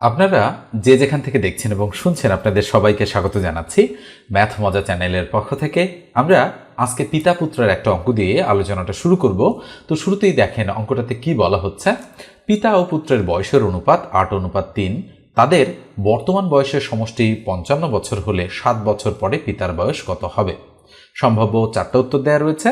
আপনারা যে যেখান থেকে দেখছেন এবং শুনছেন, আপনাদের সবাইকে স্বাগত জানাচ্ছি ম্যাথ মজা চ্যানেলের পক্ষ থেকে। আমরা আজকে পিতা পুত্রের একটা অঙ্ক দিয়ে আলোচনাটা শুরু করব। তো শুরুতেই দেখেন অঙ্কটাতে কি বলা হচ্ছে? পিতা ও পুত্রের বয়সের অনুপাত আট, অনুপাত তিন। তাদের বর্তমান বয়সের সমষ্টি পঞ্চান্ন বছর হলে সাত বছর পরে পিতার বয়স কত হবে? সম্ভাব্য চারটা উত্তর দেওয়া রয়েছে।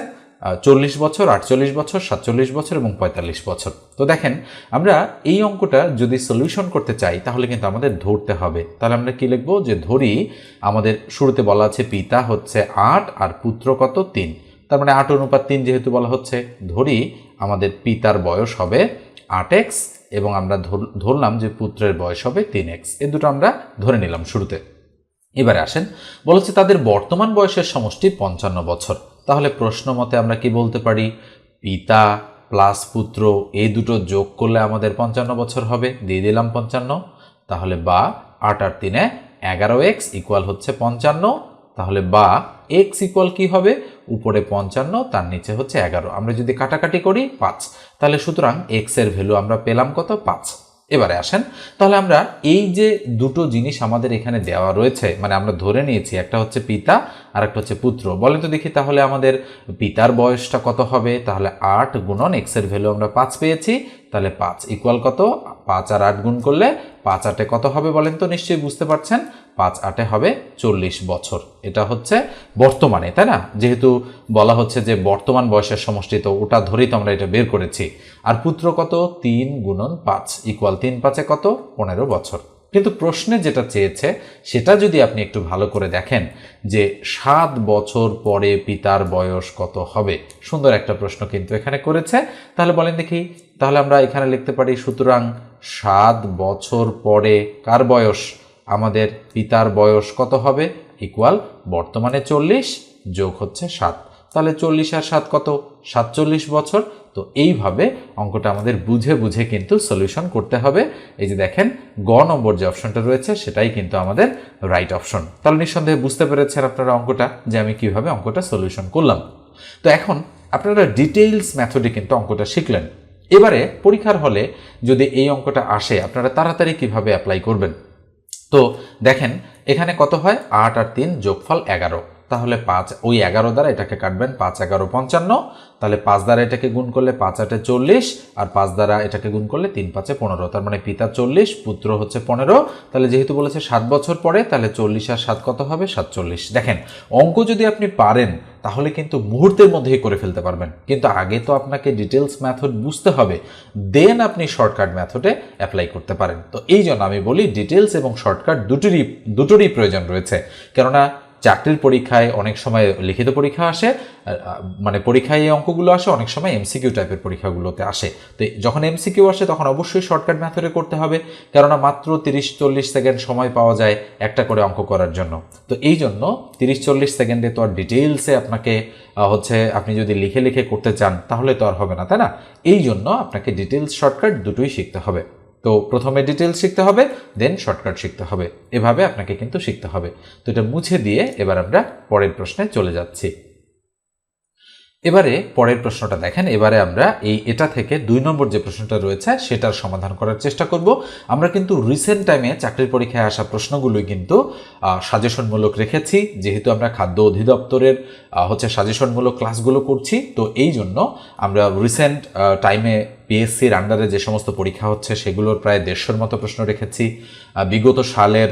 চল্লিশ বছর, আটচল্লিশ বছর, সাতচল্লিশ বছর এবং পঁয়তাল্লিশ বছর। তো দেখেন, আমরা এই অঙ্কটা যদি সলিউশন করতে চাই, তাহলে কিন্তু আমাদের ধরতে হবে। তাহলে আমরা কি লিখব? যে ধরি, আমাদের শুরুতে বলা আছে পিতা হচ্ছে আট আর পুত্র কত? তিন। তার মানে আট অনুপাত তিন যেহেতু বলা হচ্ছে, ধরি, আমাদের পিতার বয়স হবে আট এক্স এবং আমরা ধরলাম যে পুত্রের বয়স হবে তিন এক্স। এ দুটো আমরা ধরে নিলাম শুরুতে। এবারে আসেন বলেছে তাদের বর্তমান বয়সের সমষ্টি পঞ্চান্ন বছর। তাহলে প্রশ্ন মতে আমরা কি বলতে পারি? পিতা প্লাস পুত্র এই দুটো যোগ করলে আমাদের পঞ্চান্ন বছর হবে। দিয়ে দিলাম পঞ্চান্ন। তাহলে বা আট আর তিনে এগারো এক্স ইকুয়াল হচ্ছে পঞ্চান্ন। তাহলে বা এক্স ইকুয়াল কি হবে? উপরে পঞ্চান্ন, তার নিচে হচ্ছে এগারো। আমরা যদি কাটাকাটি করি, পাঁচ। তাহলে সুতরাং এক্সের ভ্যালু আমরা পেলাম কত? পাঁচ। এবারে আসেন। তাহলে আমরা এই যে দুটো জিনিস আমাদের এখানে দেওয়া রয়েছে মানে আমরা ধরে নিয়েছি, একটা হচ্ছে পিতা আর একটা হচ্ছে পুত্র। বলে তো দেখি তাহলে আমাদের পিতার বয়সটা কত হবে? তাহলে আট গুণন এক্সের ভ্যালু আমরা পাঁচ পেয়েছি তাহলে পাঁচ ইকুয়াল কত? পাঁচ আর আট গুণ করলে পাঁচ আটে কত হবে বলেন তো? নিশ্চয়ই বুঝতে পারছেন। পাঁচ আটে হবে চল্লিশ বছর। এটা হচ্ছে বর্তমানে, তাই না? যেহেতু বলা হচ্ছে যে বর্তমান বয়সের সমষ্টি, তো ওটা ধরেই তো আমরা এটা বের করেছি। আর পুত্র কত? তিন গুণন পাঁচ। ইকুয়াল তিন পাঁচে কত? পনেরো বছর। কিন্তু প্রশ্নে যেটা চেয়েছে, সেটা যদি আপনি একটু ভালো করে দেখেন যে সাত বছর পরে পিতার বয়স কত হবে? সুন্দর একটা প্রশ্ন কিন্তু এখানে করেছে। তাহলে বলেন দেখি, তাহলে আমরা এখানে লিখতে পারি, সুতরাং সাত বছর পরে কার বয়স? আমাদের পিতার বয়স কত হবে? ইকুয়াল বর্তমানে চল্লিশ, যোগ হচ্ছে সাত। তাহলে চল্লিশ আর সাত কত? সাতচল্লিশ বছর। তো এইভাবে অঙ্কটা আমাদের বুঝে বুঝে কিন্তু সলিউশন করতে হবে। এই যে দেখেন, গ নম্বর যে অপশনটা রয়েছে, সেটাই কিন্তু আমাদের রাইট অপশন তাহলে নিঃসন্দেহে বুঝতে পেরেছেন আপনারা অঙ্কটা যে আমি কীভাবে অঙ্কটা সলিউশন করলাম। তো এখন আপনারা ডিটেইলস মেথডে কিন্তু অঙ্কটা শিখলেন। এবারে পরীক্ষার হলে যদি এই অঙ্কটা আসে, আপনারা তাড়াতাড়ি কীভাবে অ্যাপ্লাই করবেন? তো দেখেন, এখানে কত হয়? আট আর তিন যোগফল এগারো। তাহলে পাঁচ, ওই এগারো দ্বারা এটাকে কাটবেন পাঁচ এগারো পঞ্চান্ন। তাহলে পাঁচ দ্বারা এটাকে গুণ করলে পাঁচ আটে চল্লিশ, আর পাঁচ দ্বারা এটাকে গুণ করলে তিন পাঁচে পনেরো। তার মানে পিতা চল্লিশ, পুত্র হচ্ছে পনেরো। তাহলে যেহেতু বলেছে সাত বছর পরে, তাহলে চল্লিশ আর সাত কত হবে? সাতচল্লিশ। দেখেন, অঙ্ক যদি আপনি পারেন, তাহলে কিন্তু মুহূর্তের মধ্যেই করে ফেলতে পারবেন। কিন্তু আগে তো আপনাকে ডিটেলস ম্যাথড বুঝতে হবে। দেন আপনি শর্টকাট ম্যাথডে অ্যাপ্লাই করতে পারেন। তো এই জন্য আমি বলি ডিটেলস এবং শর্টকাট দুটোরই দুটোরই প্রয়োজন রয়েছে। কেননা চাকরির পরীক্ষায় অনেক সময় লিখিত পরীক্ষা আসে মানে পরীক্ষায় এই অঙ্কগুলো আসে, অনেক সময় এমসিকিউ টাইপের পরীক্ষাগুলোতে আসে। তো যখন এমসিকিউ আসে, তখন অবশ্যই শর্টকাট মেথডে করতে হবে, কেননা মাত্র তিরিশ চল্লিশ সেকেন্ড সময় পাওয়া যায় একটা করে অঙ্ক করার জন্য। তো এই জন্য তিরিশ চল্লিশ সেকেন্ডে তো আর ডিটেলসে আপনাকে হচ্ছে আপনি যদি লিখে লিখে করতে চান, তাহলে তো আর হবে না, তাই না? এই জন্য আপনাকে ডিটেলস শর্টকাট দুটোই শিখতে হবে। তো প্রথমে ডিটেলস শিখতে হবে দেন শর্টকাট শিখতে হবে। এভাবে আপনাকে কিন্তু শিখতে হবে। তো এটা মুছে দিয়ে এবার আমরা পরের প্রশ্নে চলে যাচ্ছি। এবারে পরের প্রশ্নটা দেখেন, এবারে আমরা এই এটা থেকে দুই নম্বর যে প্রশ্নটা রয়েছে, সেটার সমাধান করার চেষ্টা করব। আমরা কিন্তু রিসেন্ট টাইমে চাকরির পরীক্ষায় আসা প্রশ্নগুলোই কিন্তু সাজেশনমূলক রেখেছি। যেহেতু আমরা খাদ্য অধিদপ্তরের হচ্ছে সাজেশনমূলক ক্লাসগুলো করছি, তো এই জন্য আমরা রিসেন্ট টাইমে পিএসসির আন্ডারে যে সমস্ত পরীক্ষা হচ্ছে, সেগুলোর প্রায় দেড়শোর মতো প্রশ্ন রেখেছি। বিগত সালের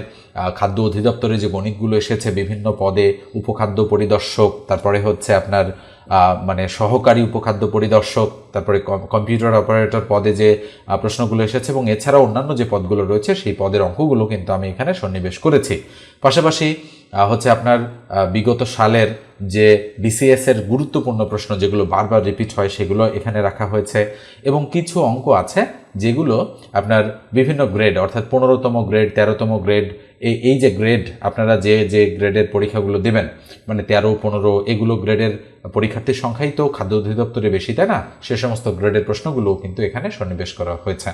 খাদ্য অধিদপ্তরে যে গণিতগুলো এসেছে, বিভিন্ন পদে উপখাদ্য পরিদর্শক, তারপরে হচ্ছে আপনার মানে সহকারী উপখাদ্য পরিদর্শক, তারপরে কম্পিউটার অপারেটর পদে যে প্রশ্নগুলো এসেছে এবং এছাড়া অন্যান্য যে পদগুলো রয়েছে, সেই পদের অঙ্কগুলো কিন্তু আমি এখানে সন্নিবেশ করেছি। পাশাপাশি হচ্ছে আপনার বিগত সালের যে বিসিএস এর গুরুত্বপূর্ণ প্রশ্ন যেগুলো বারবার রিপিট হয়, সেগুলো এখানে রাখা হয়েছে। এবং কিছু অঙ্ক আছে যেগুলো আপনার বিভিন্ন গ্রেড অর্থাৎ পনেরোতম গ্রেড তেরোতম গ্রেড এই এই যে গ্রেড আপনারা যে যে গ্রেডের পরীক্ষাগুলো দেবেন মানে তেরো, পনেরো, এগুলো গ্রেডের পরীক্ষার্থীর সংখ্যাই তো খাদ্য অধিদপ্তরে বেশি, তাই না? সে সমস্ত গ্রেডের প্রশ্নগুলোও কিন্তু এখানে সন্নিবেশ করা হয়েছে।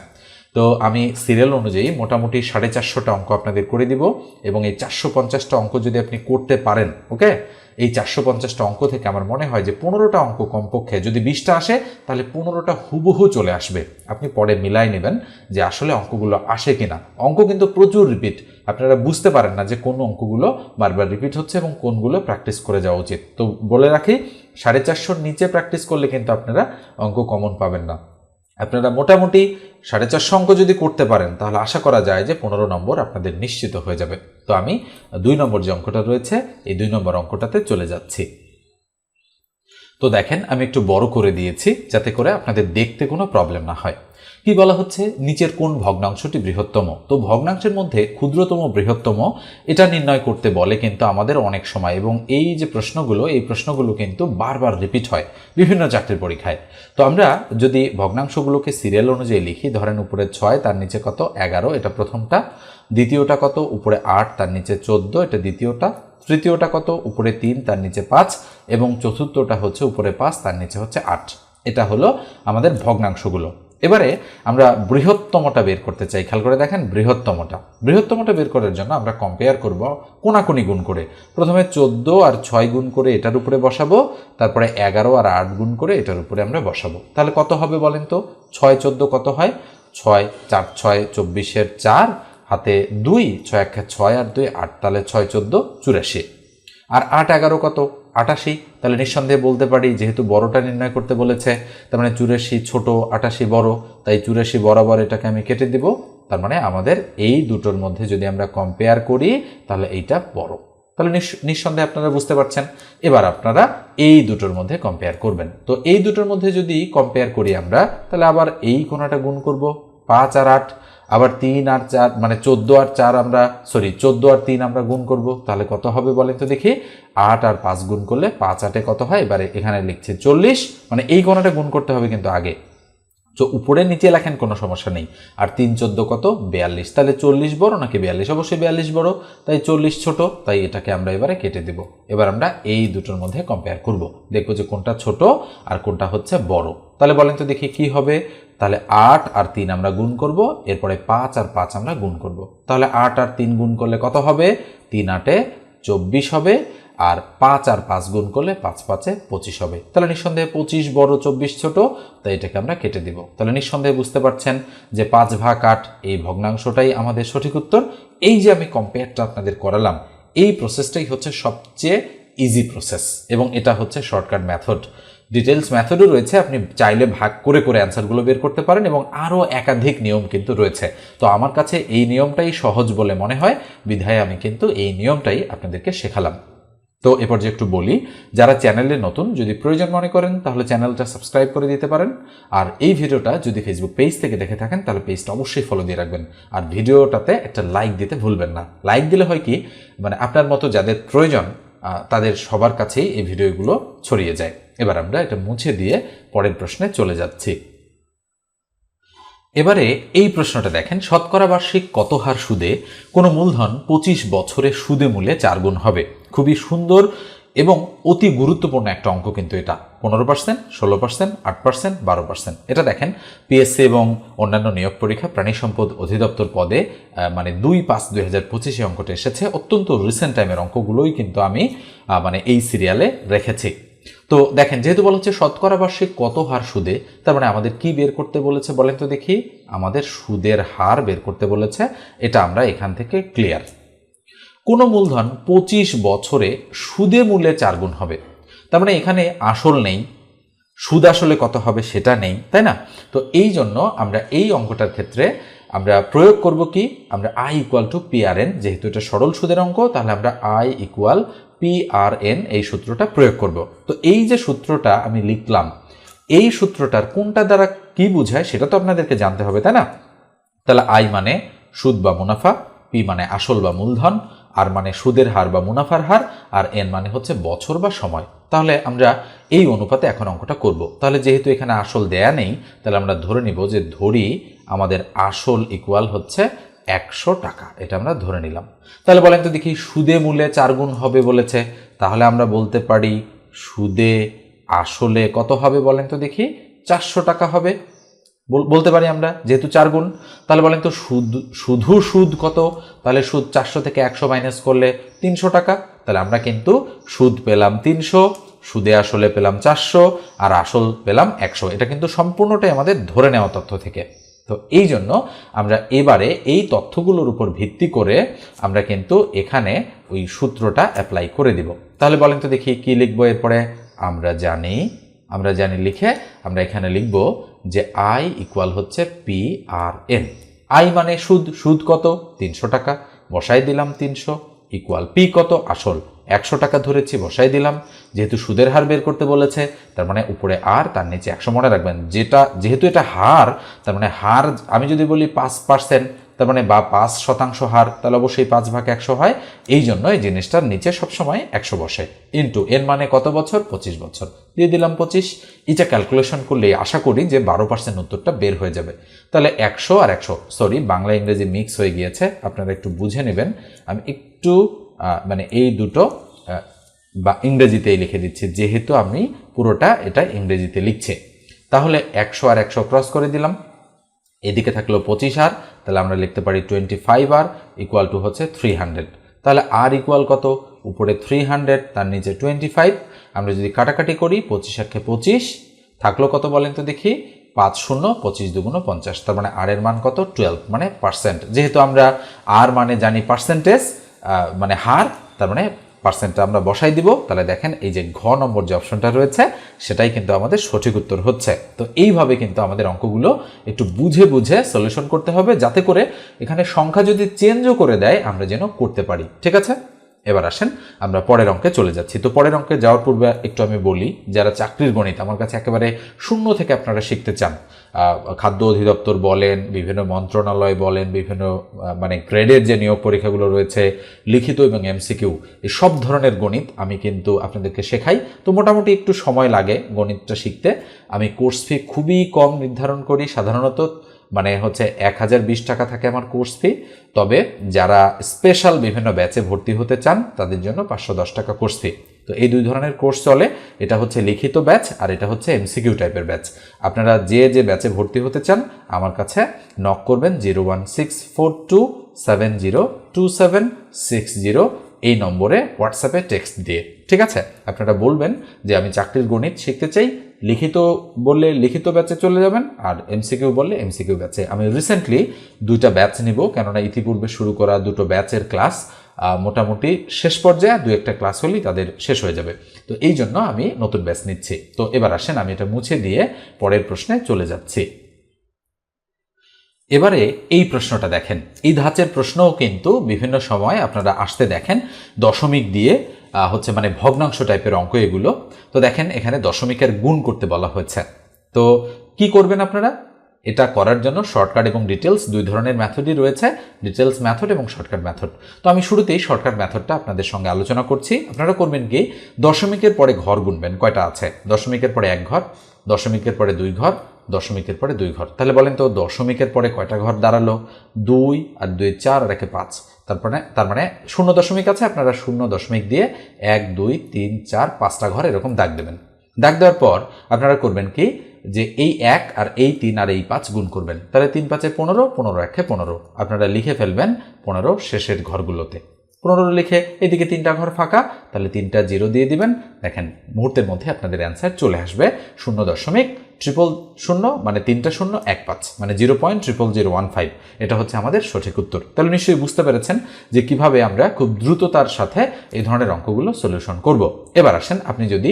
তো আমি সিরিয়াল অনুযায়ী মোটামুটি সাড়ে চারশোটা অঙ্ক আপনাদের করে দিব এবং এই চারশো পঞ্চাশটা অঙ্ক যদি আপনি করতে পারেন ওকে এই চারশো পঞ্চাশটা অঙ্ক থেকে আমার মনে হয় যে পনেরোটা অঙ্ক কমপক্ষে যদি বিশটা আসে, তাহলে পনেরোটা হুবহু চলে আসবে। আপনি পরে মিলাই নেবেন যে আসলে অঙ্কগুলো আসে কিনা। অঙ্ক কিন্তু প্রচুর রিপিট আপনারা বুঝতে পারেন না যে কোন অঙ্কগুলো বারবার রিপিট হচ্ছে এবং কোনগুলো প্র্যাকটিস করে যাওয়া উচিত। তো বলে রাখি, সাড়ে চারশোর নিচে প্র্যাকটিস করলে কিন্তু আপনারা অঙ্ক কমন পাবেন না। আপনারা মোটামুটি সাড়ে চারশো অঙ্ক যদি করতে পারেন, তাহলে আশা করা যায় যে পনেরো নম্বর আপনাদের নিশ্চিত হয়ে যাবে। তো আমি দুই নম্বর যে অঙ্কটা রয়েছে, এই দুই নম্বর অঙ্কটাতে চলে যাচ্ছি। তো দেখেন, আমি একটু বড় করে দিয়েছি, যাতে করে আপনাদের দেখতে কোনো প্রবলেম না হয়। কি বলা হচ্ছে? নিচের কোন ভগ্নাংশটি বৃহত্তম? তো ভগ্নাংশের মধ্যে ক্ষুদ্রতম, বৃহত্তম, এটা নির্ণয় করতে বলে কিন্তু আমাদের অনেক সময় এবং এই যে প্রশ্নগুলো, এই প্রশ্নগুলো কিন্তু বারবার রিপিট হয় বিভিন্ন চাকরির পরীক্ষায়। তো আমরা যদি ভগ্নাংশগুলোকে সিরিয়াল অনুযায়ী লিখি, ধরেন উপরে ছয়, তার নিচে কত? এগারো, এটা প্রথমটা। দ্বিতীয়টা কত? উপরে আট, তার নিচে চোদ্দ, এটা দ্বিতীয়টা। তৃতীয়টা কত? উপরে তিন, তার নিচে পাঁচ এবং চতুর্থটা হচ্ছে উপরে পাঁচ, তার নিচে হচ্ছে আট। এটা হলো আমাদের ভগ্নাংশগুলো। এবারে আমরা বৃহত্তমটা বের করতে চাই। খেয়াল করে দেখেন, বৃহত্তমটা। বৃহত্তমটা বের করার জন্য আমরা কম্পেয়ার করব কোনাকুনি গুণ করে। প্রথমে চোদ্দ আর ছয় গুণ করে এটার উপরে বসাবো, তারপরে এগারো আর আট গুণ করে এটার উপরে আমরা বসাবো। তাহলে কত হবে বলেন তো? ছয় চোদ্দ কত হয়? ছয়, চার, ছয়, চব্বিশের চার, হাতে দুই, ছয়, এক, ছয় আর দুই, আট, তাহলে ছয়, চোদ্দ, চুরাশি। আর আট, এগারো কত? আটাশি, তাহলে নিঃসন্দেহে বলতে পারি, যেহেতু বড়টা নির্ণয় করতে বলেছে, তার মানে চুরাশি ছোট, আটাশি বড়, তাই চুরাশি বরাবর এটাকে আমি কেটে দিব, তার মানে আমাদের এই দুটোর মধ্যে যদি আমরা কম্পেয়ার করি, তাহলে এইটা বড়। তাহলে নিঃসন্দেহে আপনারা বুঝতে পারছেন, এবার আপনারা এই দুটোর মধ্যে কম্পেয়ার করবেন। তো এই দুটোর মধ্যে যদি কম্পেয়ার করি আমরা, তাহলে আবার এই কোনাটা গুণ করব, পাঁচ আর আট আবার তিন আর চার মানে চোদ্দ আর চার আমরা সরি চোদ্দ আর তিন আমরা গুণ করব, তাহলে কত হবে বলেন তো দেখি? আট আর পাঁচ গুণ করলে পাঁচ আটে কত হয়? এবারে এখানে লিখছে চল্লিশ মানে এই কোণাটা গুণ করতে হবে কিন্তু আগে। তো উপরে নিচে লেখেন কোনো সমস্যা নেই। আর তিন চোদ্দ কত? বিয়াল্লিশ। তাহলে চল্লিশ বড় নাকি বিয়াল্লিশ? অবশ্যই বিয়াল্লিশ বড়। তাই চল্লিশ ছোট, তাই এটাকে আমরা এবারে কেটে দেব। এবার আমরা এই দুটোর মধ্যে কম্পেয়ার করব। দেখব যে কোনটা ছোট আর কোনটা হচ্ছে বড়। তাহলে বলেন তো দেখি কি হবে? তাহলে আট আর তিন আমরা গুণ করব, এরপরে পাঁচ আর পাঁচ আমরা গুণ করব। তাহলে আট আর তিন গুণ করলে কত হবে? তিন আটে চব্বিশ হবে, আর পাঁচ আর পাঁচ গুণ করলে পাঁচ পাঁচে পঁচিশ হবে। তাহলে নিঃসন্দেহে পঁচিশ বড় চব্বিশ ছোট, তাই এটাকে আমরা কেটে দিব। তাহলে নিঃসন্দেহে বুঝতে পারছেন যে পাঁচ ভাগ আট, এই ভগ্নাংশটাই আমাদের সঠিক উত্তর। এই যে আমি কম্পেয়ারটা আপনাদের করালাম, এই প্রসেসটাই হচ্ছে সবচেয়ে ইজি প্রসেস এবং এটা হচ্ছে শর্টকাট মেথড ডিটেলস মেথডও রয়েছে, আপনি চাইলে ভাগ করে করে অ্যান্সারগুলো বের করতে পারেন এবং আরও একাধিক নিয়ম কিন্তু রয়েছে। তো আমার কাছে এই নিয়মটাই সহজ বলে মনে হয়। বিধায় আমি কিন্তু এই নিয়মটাই আপনাদেরকে শেখালাম। তো এ পর্যায়ে একটু বলি, যারা চ্যানেলে নতুন, যদি প্রয়োজন মনে করেন, তাহলে চ্যানেলটা সাবস্ক্রাইব করে দিতে পারেন। আর এই ভিডিওটা যদি ফেসবুক পেজ থেকে দেখে থাকেন, তাহলে পেজটা অবশ্যই ফলো দিয়ে রাখবেন। আর ভিডিওটাতে একটা লাইক দিতে ভুলবেন না। লাইক দিলে হয় কি মানে আপনার মতো যাদের প্রয়োজন তাদের সবার কাছেই এই ভিডিওগুলো ছড়িয়ে যায়। এবার আমরা এটা মুছে দিয়ে পরের প্রশ্নে চলে যাচ্ছি। এবারে এই প্রশ্নটা দেখেন, শতকরা বার্ষিক কত হার সুদে কোনো মূলধন পঁচিশ বছরে সুদে মূল্যে চার গুণ হবে? খুবই সুন্দর এবং অতি গুরুত্বপূর্ণ একটা অঙ্ক কিন্তু এটা। পনেরো পার্সেন্ট, ষোলো পার্সেন্ট, আট পার্সেন্ট, বারো পার্সেন্ট। এটা দেখেন, পিএসসি এবং অন্যান্য নিয়োগ পরীক্ষা প্রাণী সম্পদ অধিদপ্তর পদে মানে দুই পাঁচ দুই হাজার পঁচিশে অঙ্কটা এসেছে। অত্যন্ত রিসেন্ট টাইমের অঙ্কগুলোই কিন্তু আমি মানে এই সিরিয়ালে রেখেছি। তো দেখেন, যেহেতু বলা হচ্ছে শতকরা বার্ষিক কত হার সুদে, তার মানে আমাদের কি বের করতে বলেছে বলেন তো দেখি? আমাদের সুদের হার বের করতে বলেছে, এটা আমরা এখান থেকে ক্লিয়ার কোনো মূলধন পঁচিশ বছরে সুদে মূল্যে চার গুণ হবে। তার মানে এখানে আসল নেই, সুদ আসলে কত হবে সেটা নেই, তাই না? তো এই জন্য আমরা এই অঙ্কটার ক্ষেত্রে আমরা প্রয়োগ করব কি? আমরা আই ইকুয়াল টু পিআরএন যেহেতু এটা সরল সুদের অঙ্ক, তাহলে আমরা আই ইকুয়াল পিআরএন এই সূত্রটা প্রয়োগ করব। তো এই যে সূত্রটা আমি লিখলাম, এই সূত্রটার কোনটা দ্বারা কি বোঝায় সেটা তো আপনাদেরকে জানতে হবে, তাই না? তাহলে আই মানে সুদ বা মুনাফা পি মানে আসল বা মূলধন আর মানে সুদের হার বা মুনাফার হার, আর এন মানে হচ্ছে বছর বা সময়। তাহলে আমরা এই অনুপাতে এখন অঙ্কটা করব। তাহলে যেহেতু এখানে আসল দেয়া নেই, তাহলে আমরা ধরে নিব যে ধরি আমাদের আসল ইকুয়াল হচ্ছে একশো টাকা, এটা আমরা ধরে নিলাম। তাহলে বলেন তো দেখি, সুদে মূল্যে চার গুণ হবে বলেছে, তাহলে আমরা বলতে পারি সুদে আসলে কত হবে বলেন তো দেখি, চারশো টাকা হবে। বলতে পারি আমরা, যেহেতু চার গুণ, তাহলে বলেন তো সুদ, শুধু সুদ কত? তাহলে সুদ চারশো থেকে একশো মাইনাস করলে তিনশো টাকা, তাহলে আমরা কিন্তু সুদ পেলাম তিনশো, সুদে আসলে পেলাম চারশো, আর আসল পেলাম একশো। এটা কিন্তু সম্পূর্ণটাই আমাদের ধরে নেওয়া তথ্য থেকে। তো এই জন্য আমরা এবারে এই তথ্যগুলোর উপর ভিত্তি করে আমরা কিন্তু এখানে ওই সূত্রটা অ্যাপ্লাই করে দিব। তাহলে বলেন তো দেখি কি লিখব এরপরে? আমরা জানি আমরা জানি লিখে আমরা এখানে লিখব যে আই ইকুয়াল হচ্ছে পি আর এন আই মানে সুদ সুদ কত? তিনশো টাকা। বসাই দিলাম তিনশো ইকুয়াল পি কত? আসল। একশো টাকা ধরেছি, বসাই দিলাম। যেহেতু সুদের হার বের করতে বলেছে, তার মানে উপরে আর, তার নিচে একশো মনে রাখবেন। যেটা, যেহেতু এটা হার, তার মানে হার, আমি যদি বলি পাঁচ পার্সেন্ট, তার মানে বা পাঁচ শতাংশ হার, তাহলে অবশ্যই পাঁচ ভাগ একশো হয়। এই জন্য এই জিনিসটার নিচে সবসময় একশো বসে। ইন্টু এর মানে কত বছর? পঁচিশ বছর। দিয়ে দিলাম পঁচিশ। এটা ক্যালকুলেশন করলে আশা করি যে বারো পার্সেন্ট উত্তরটা বের হয়ে যাবে। তাহলে একশো আর একশো সরি বাংলা ইংরেজি মিক্স হয়ে গিয়েছে। আপনারা একটু বুঝে নেবেন। আমি একটু মানে এই দুটো বা ইংরেজিতেই লিখে দিচ্ছে, যেহেতু আমি পুরোটা এটা ইংরেজিতে লিখছে। তাহলে একশো আর একশো ক্রস করে দিলাম। এদিকে থাকল পঁচিশ আর, তাহলে আমরা লিখতে পারি twenty five R equal to হচ্ছে থ্রি হান্ড্রেড তাহলে আর ইকুয়াল কত? উপরে থ্রি হান্ড্রেড তার নিচে টোয়েন্টি ফাইভ আমরা যদি কাটাকাটি করি, পঁচিশ একে পঁচিশ, থাকল কত বলেন তো দেখি? পাঁচ শূন্য, পঁচিশ দুগুণ পঞ্চাশ। তার মানে আর এর মান কত? টুয়েলভ মানে পার্সেন্ট যেহেতু আমরা আর মানে জানি পার্সেন্টেজ মানে হার, তার মানে পার্সেন্টটা আমরা বসাই দিব। তাহলে দেখেন এই যে ঘ নম্বর যে অপশনটা রয়েছে, সেটাই কিন্তু আমাদের সঠিক উত্তর হচ্ছে। তো এইভাবে কিন্তু আমাদের অঙ্কগুলো একটু বুঝে বুঝে সলিউশন করতে হবে, যাতে করে এখানে সংখ্যা যদি চেঞ্জও করে দেয়, আমরা যেন করতে পারি। ঠিক আছে? এবার আসেন, আমরা পরের অঙ্কে চলে যাচ্ছি। তো পরের অঙ্কে যাওয়ার পূর্বে একটু আমি বলি, যারা চাকরির গণিত আমার কাছে একেবারে শূন্য থেকে আপনারা শিখতে চান খাদ্য অধিদপ্তর বলেন, বিভিন্ন মন্ত্রণালয় বলেন, বিভিন্ন মানে গ্রেডের যে নিয়োগ পরীক্ষাগুলো রয়েছে, লিখিত এবং এমসিকিউ, এই সব ধরনের গণিত আমি কিন্তু আপনাদেরকে শেখাই। তো মোটামুটি একটু সময় লাগে গণিতটা শিখতে। আমি কোর্স ফি খুবই কম নির্ধারণ করি, সাধারণত মানে হচ্ছে এক হাজার বিশ টাকা থাকে আমার কোর্স ফি তবে যারা স্পেশাল বিভিন্ন ব্যাচে ভর্তি হতে চান, তাদের জন্য পাঁচশো দশ টাকা কোর্স ফি তো এই দুই ধরনের কোর্স চলে। এটা হচ্ছে লিখিত ব্যাচ আর এটা হচ্ছে এমসিকিউ টাইপের ব্যাচ আপনারা যে যে ব্যাচে ভর্তি হতে চান, আমার কাছে নক করবেন zero one six four two seven zero two seven six zero. এই নম্বরে হোয়াটসঅ্যাপে টেক্সট দিয়ে। ঠিক আছে? আপনারা বলবেন যে আমি চাকরির গণিত শিখতে চাই, লিখিত বললে লিখিত ব্যাচে চলে যাবেন আর এমসিকিউ বললে এমসিকিউ ব্যাচে আমি রিসেন্টলি দুইটা ব্যাচ নিব, কেননা ইতিপূর্বে শুরু করা দুটো ব্যাচের ক্লাস মোটামুটি শেষ পর্যায়ে দু একটা ক্লাস হলেই তাদের শেষ হয়ে যাবে। তো এই জন্য আমি নতুন ব্যাচ নিচ্ছি। তো এবার আসেন, আমি এটা মুছে দিয়ে পরের প্রশ্নে চলে যাচ্ছি। এবারে এই প্রশ্নটা দেখেন। এই ধাঁচের প্রশ্নও কিন্তু বিভিন্ন সময় আপনারা আসতে দেখেন। দশমিক দিয়ে হচ্ছে মানে ভগ্নাংশ টাইপের অঙ্ক এগুলো। তো দেখেন এখানে দশমিকের গুণ করতে বলা হয়েছে। তো কি করবেন আপনারা? এটা করার জন্য শর্টকাট এবং ডিটেলস দুই ধরনের মেথডই রয়েছে ডিটেলস মেথড এবং শর্টকাট মেথড। তো আমি শুরুতেই শর্টকাট মেথডটা আপনাদের সঙ্গে আলোচনা করছি। আপনারা করবেন কি? দশমিকের পরে ঘর গুনবেন, কয়টা আছে? দশমিকের পরে এক ঘর, দশমিকের পরে দুই ঘর দশমিকের পরে দুই ঘর। তাহলে বলেন তো দশমিকের পরে কয়টা ঘর দাঁড়াল? দুই আর দুই চার আর একে পাঁচ। তারপরে তার মানে শূন্য দশমিক আছে, আপনারা শূন্য দশমিক দিয়ে এক, দুই, তিন, চার, পাঁচটা ঘর এরকম দাগ দেবেন। দাগ দেওয়ার পর আপনারা করবেন কি? যে এই এক আর এই তিন আর এই পাঁচ গুণ করবেন। তাহলে তিন পাঁচে পনেরো পনেরো একে পনেরো। আপনারা লিখে ফেলবেন পনেরো শেষের ঘরগুলোতে। পনেরো লিখে এদিকে তিনটা ঘর ফাঁকা, তাহলে তিনটা জিরো দিয়ে দিবেন। দেখেন, মুহূর্তের মধ্যে আপনাদের অ্যান্সার চলে আসবে। শূন্য দশমিক ট্রিপল শূন্য মানে তিনটা শূন্য এক পাঁচ মানে zero point triple zero one five এটা হচ্ছে আমাদের সঠিক উত্তর। তাহলে নিশ্চয়ই বুঝতে পেরেছেন যে কীভাবে আমরা খুব দ্রুততার সাথে এই ধরনের অঙ্কগুলো সলিউশন করব। এবার আসেন, আপনি যদি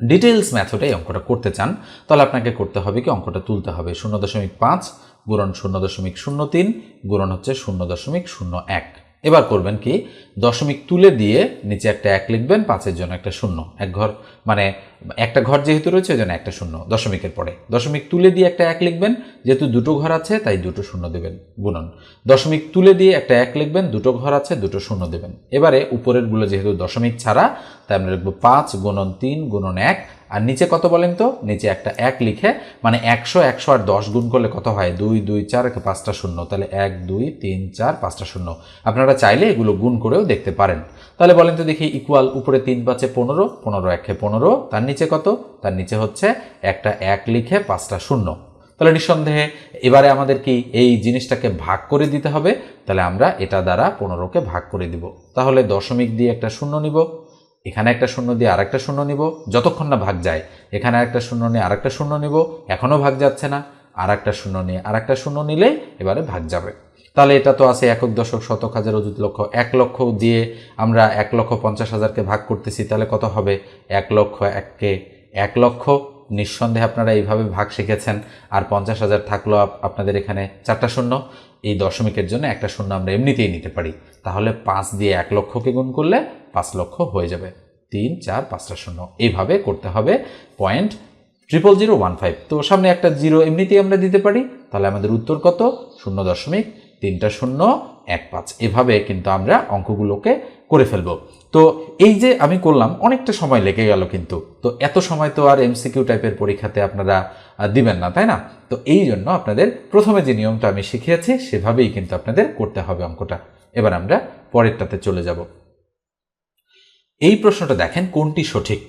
ডিটেলস মেথডে এই অঙ্কটা করতে চান, তাহলে আপনাকে করতে হবে কি, অঙ্কটা তুলতে হবে শূন্য দশমিক পাঁচ গুণন শূন্য দশমিক শূন্য তিন গুণন হচ্ছে শূন্য দশমিক শূন্য এক। এবার করবেন কি, দশমিক তুলে দিয়ে নিচে একটা এক লিখবেন, পাঁচের জন্য একটা শূন্য। এক ঘর মানে একটা ঘর যেহেতু রয়েছে ওই জন্য একটা শূন্য দশমিকের পরে। দশমিক তুলে দিয়ে একটা এক লিখবেন, যেহেতু দুটো ঘর আছে, তাই দুটো শূন্য দেবেন, গুণন। দশমিক তুলে দিয়ে একটা এক লিখবেন, দুটো ঘর আছে, দুটো শূন্য দেবেন। এবারে উপরেরগুলো যেহেতু দশমিক ছাড়া, তাই আমরা লিখব পাঁচ গুণন তিন গুণন এক। আর নিচে কত বলেন তো? নিচে একটা এক লিখে মানে একশো একশো আর দশ গুণ করলে কত হয়? দুই দুই, চার পাঁচটা শূন্য। তাহলে এক, দুই, তিন, চার, পাঁচটা শূন্য। আপনারা চাইলে এগুলো গুণ করেও দেখতে পারেন। তাহলে বলেন তো দেখি ইকুয়াল উপরে তিন পাঁচে পনেরো পনেরো একে পনেরো, তার নিচে কত? তার নিচে হচ্ছে একটা এক লিখে পাঁচটা শূন্য। তাহলে নিঃসন্দেহে এবারে আমাদের কি এই জিনিসটাকে ভাগ করে দিতে হবে? তাহলে আমরা এটা দ্বারা পনেরোকে ভাগ করে দিব। তাহলে দশমিক দিয়ে একটা শূন্য নিব, এখানে একটা শূন্য দিয়ে আরেকটা শূন্য নিব, যতক্ষণ না ভাগ যায়, এখানে একটা শূন্য নিয়ে আরেকটা শূন্য নিব, এখনও ভাগ যাচ্ছে না আর একটা শূন্য নিয়ে আর একটা শূন্য নিলে এবারে ভাগ যাবে। তাহলে এটা তো আছে একক দশক শতক হাজার অযুত লক্ষ। এক লক্ষ দিয়ে আমরা এক লক্ষ পঞ্চাশ হাজারকে ভাগ করতেছি, তাহলে কত হবে? এক লক্ষ এককে এক লক্ষ। নিঃসন্দেহে আপনারা এইভাবে ভাগ শিখেছেন। আর পঞ্চাশ হাজার থাকল আপ- আপনাদের এখানে চারটা শূন্য। এই দশমিকের জন্য একটা শূন্য আমরা এমনিতেই নিতে পারি। তাহলে পাঁচ দিয়ে এক লক্ষকে গুণ করলে পাঁচ লক্ষ হয়ে যাবে। তিন, চার, পাঁচটা শূন্য। এইভাবে করতে হবে। Point triple zero one five. তো সামনে একটা জিরো এমনিতেই আমরা দিতে পারি। তাহলে আমাদের উত্তর কত? শূন্য দশমিক তিনটা শূন্য, এক পাঁচ। এভাবে কিন্তু আমরা অঙ্কগুলোকে করে ফেলব। তো এই যে আমি করলাম, অনেকটা সময় লেগে গেল কিন্তু। তো এত সময় তো আর এমসিকিউ টাইপের পরীক্ষাতে আপনারা দিবেন না, তাই না? তো এই জন্য আপনাদের প্রথমে যে নিয়মটা আমি শিখিয়েছি, সেভাবেই কিন্তু আপনাদের করতে হবে অঙ্কটা। এবার আমরা পরেরটাতে চলে যাব। এই প্রশ্নটা দেখেন কোনটি সঠিক?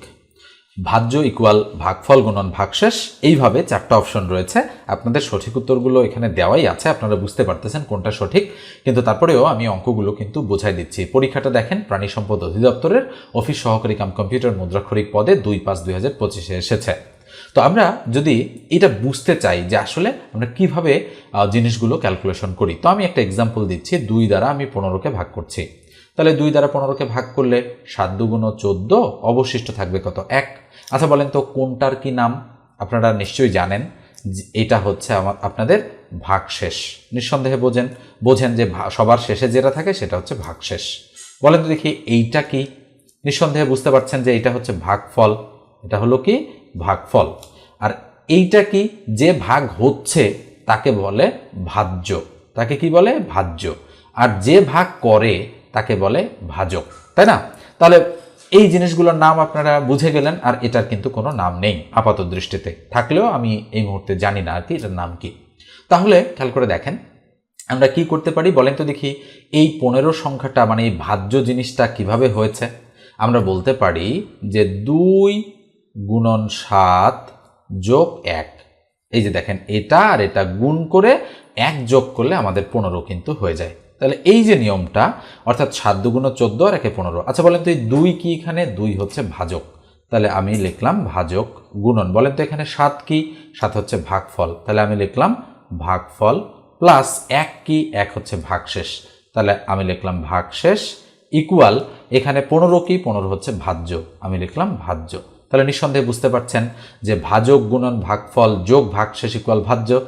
ভাজ্য ইকুয়াল ভাগফল গুণন ভাগশেষ, এইভাবে চারটা অপশন রয়েছে। আপনাদের সঠিক উত্তরগুলো এখানে দেওয়াই আছে, আপনারা বুঝতে পারতেছেন কোনটা সঠিক। কিন্তু তারপরেও আমি অঙ্কগুলো কিন্তু বোঝাই দিচ্ছি। পরীক্ষাটা দেখেন, প্রাণী সম্পদ অধিদপ্তরের অফিস সহকারী কাম কম্পিউটার মুদ্রাক্ষরিক পদে দুই পাঁচ দুই হাজার পঁচিশে এসেছে। তো আমরা যদি এটা বুঝতে চাই যে আসলে আমরা কীভাবে জিনিসগুলো ক্যালকুলেশন করি। তো আমি একটা এক্সাম্পল দিচ্ছি, দুই দ্বারা আমি পনেরোকে ভাগ করছি। তাহলে দুই দ্বারা পনেরোকে ভাগ করলে সাত দুগুণ চোদ্দ, অবশিষ্ট থাকবে কত? এক। আচ্ছা বলেন তো কোনটার কি নাম? আপনারা নিশ্চয়ই জানেন এটা হচ্ছে আমার, আপনাদের ভাগশেষ। নিঃসন্দেহে বোঝেন বোঝেন যে সবার শেষে যেটা থাকে সেটা হচ্ছে ভাগশেষ। বলেন তো দেখি, এইটা কি? নিঃসন্দেহে বুঝতে পারছেন যে এইটা হচ্ছে ভাগফল, এটা হলো কি? ভাগফল। আর এইটা কি? যে ভাগ হচ্ছে তাকে বলে ভাজ্য। তাকে কি বলে? ভাজ্য। আর যে ভাগ করে তাকে বলে ভাজক। তাই না? তাহলে এই জিনিসগুলোর নাম আপনারা বুঝে গেলেন, আর এটার কিন্তু কোনো নাম নেই আপাত দৃষ্টিতে। থাকলেও আমি এই মুহূর্তে জানি না আর কি এটার নাম কি। তাহলে খেয়াল করে দেখেন, আমরা কি করতে পারি বলেন তো দেখি, এই পনেরো সংখ্যাটা মানে এই ভাজ্য জিনিসটা কীভাবে হয়েছে? আমরা বলতে পারি যে দুই গুণন সাত যোগ এক। এই যে দেখেন, এটা আর এটা গুণ করে এক যোগ করলে আমাদের পনেরো কিন্তু হয়ে যায়। তাহলে এই যে নিয়মটা, অর্থাৎ সাত দুগুণ চোদ্দ আর একে পনেরো। আচ্ছা বলেন তো এই দুই কি এখানে? দুই হচ্ছে ভাজক। তাহলে আমি লিখলাম ভাজক গুণন। বলেন তো এখানে সাত কি? সাত হচ্ছে ভাগফল। তাহলে আমি লিখলাম ভাগফল প্লাস এক কি? এক হচ্ছে ভাগশেষ। তাহলে আমি লিখলাম ভাগশেষ ইকুয়াল এখানে পনেরো কি? পনেরো হচ্ছে ভাজ্য। আমি লিখলাম ভাজ্য। তাহলে নিঃসন্দেহে বুঝতে পারছেন যে ভাজক গুণন ভাগফল যোগ ভাগশেষ ইকুয়াল ভাজ্য।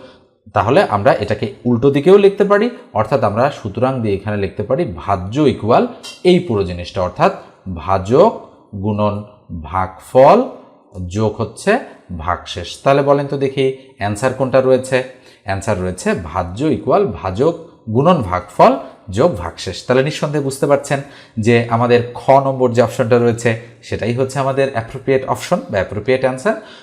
তাহলে আমরা এটাকে উল্টো দিকেও লিখতে পারি, অর্থাৎ আমরা সুতরাং দিয়ে এখানে লিখতে পারি ভাজ্য ইকুয়াল এই পুরো জিনিসটা, অর্থাৎ ভাজক গুণন ভাগফল যোগ হচ্ছে ভাগশেষ। তাহলে বলেন তো দেখি অ্যান্সার কোনটা রয়েছে? অ্যান্সার রয়েছে ভাজ্য ইকুয়াল ভাজক গুণন ভাগফল যোগ ভাগশেষ। তাহলে নিঃসন্দেহে বুঝতে পারছেন যে আমাদের খ নম্বর যে অপশনটা রয়েছে, সেটাই হচ্ছে আমাদের অ্যাপ্রোপ্রিয়েট অপশন বা অ্যাপ্রোপ্রিয়েট অ্যান্সার